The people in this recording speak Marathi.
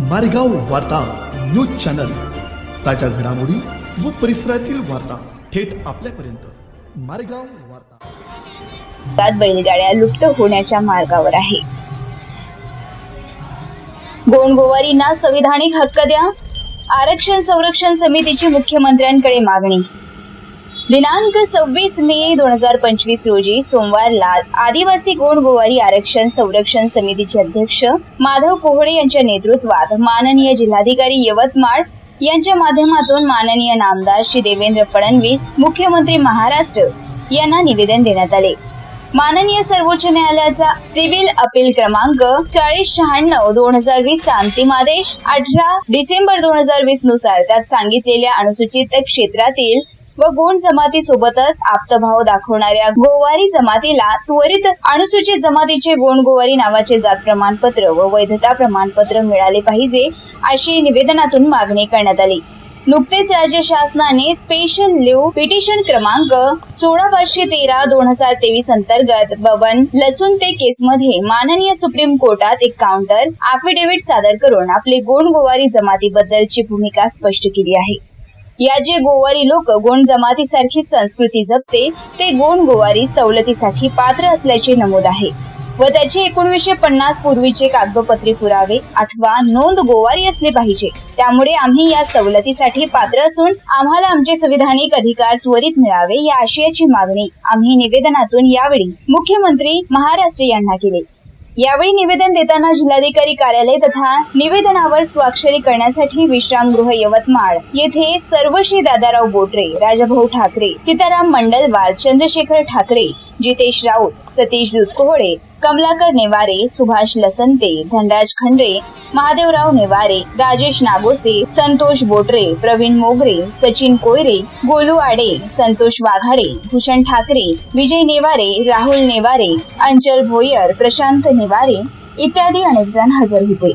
मारेगाव वार्ता न्यूज चॅनल. ताज्या घडामोडी व परिसरातील वार्ता थेट आपल्यापर्यंत. मारेगाव वार्ता. अपघात बैलगाड्या लुप्त होण्याच्या मार्गावर आहे. गोंडगोवारींना संविधानिक हक्क द्या. आरक्षण संरक्षण समितीची मुख्यमंत्र्यांकडे मागणी. दिनांक सव्वीस मे दोन हजार पंचवीस रोजी सोमवारला आदिवासी गोंड गोवारी आरक्षण संरक्षण समितीचे अध्यक्ष माधव कोहळे यांच्या नेतृत्वात माननीय जिल्हाधिकारी यवतमाळ यांच्या माध्यमातून माननीय नामदार श्री देवेंद्र फडणवीस मुख्यमंत्री महाराष्ट्र यांना निवेदन देण्यात आले. माननीय सर्वोच्च न्यायालयाचा सिव्हिल अपील क्रमांक चाळीस शहाण्णव दोन हजार वीस चा अंतिम आदेश अठरा डिसेंबर दोन हजार वीसनुसार त्यात सांगितलेल्या अनुसूचित क्षेत्रातील व गोंड जमाती सोबतच आप्तभाव दाखवणाऱ्या गोवारी जमातीला त्वरित अनुसूचित जमातीचे गोंड गोवारी नावाचे जात प्रमाणपत्र व वैधता प्रमाणपत्र मिळाले पाहिजे अशी निवेदनातून मागणी करण्यात आली. नुकतेच राज्य शासनाने स्पेशल लिव्ह पिटिशन क्रमांक सोळा पाचशे तेरा दोन हजार तेवीस अंतर्गत बबन लसून ते केसमध्ये माननीय सुप्रीम कोर्टात एक काउंटर अफिडेव्हिट सादर करून आपली गोंड गोवारी जमातीबद्दलची भूमिका स्पष्ट केली आहे. या जे गोवारी लोक गोंड जमातीसारखी संस्कृती जपते ते गोंड गोवारी सवलतीसाठी पात्र असल्याचे नमूद आहे. व त्याचे एकोणीसशे पन्नास पूर्वीचे कागदोपत्री पुरावे अथवा नोंद गोवारी असले पाहिजे. त्यामुळे आम्ही या सवलतीसाठी पात्र असून आम्हाला आमचे संविधानिक अधिकार त्वरित मिळावे या आशयाची मागणी आम्ही निवेदनातून यावेळी मुख्यमंत्री महाराष्ट्र यांना केली. यावेळी निवेदन देताना जिल्हाधिकारी कार्यालय तथा निवेदनावर स्वाक्षरी करण्यासाठी विश्रामगृह यवतमाळ. येथे सर्वश्री दादाराव बोटरे राजाभाऊ ठाकरे सीताराम मंडलवार चंद्रशेखर ठाकरे जितेश राऊत सतीश दुधकोहळे कमलाकर नेवारे सुभाष लसंते धनराज खंडरे महादेवराव नेवारे राजेश नागोसे संतोष बोटरे प्रवीण मोगरे सचिन कोयरे गोलू आडे संतोष वाघाडे भूषण ठाकरे विजय नेवारे राहुल नेवारे अंचल भोयर प्रशांत नेवारे इत्यादी अनेक जण हजर होते.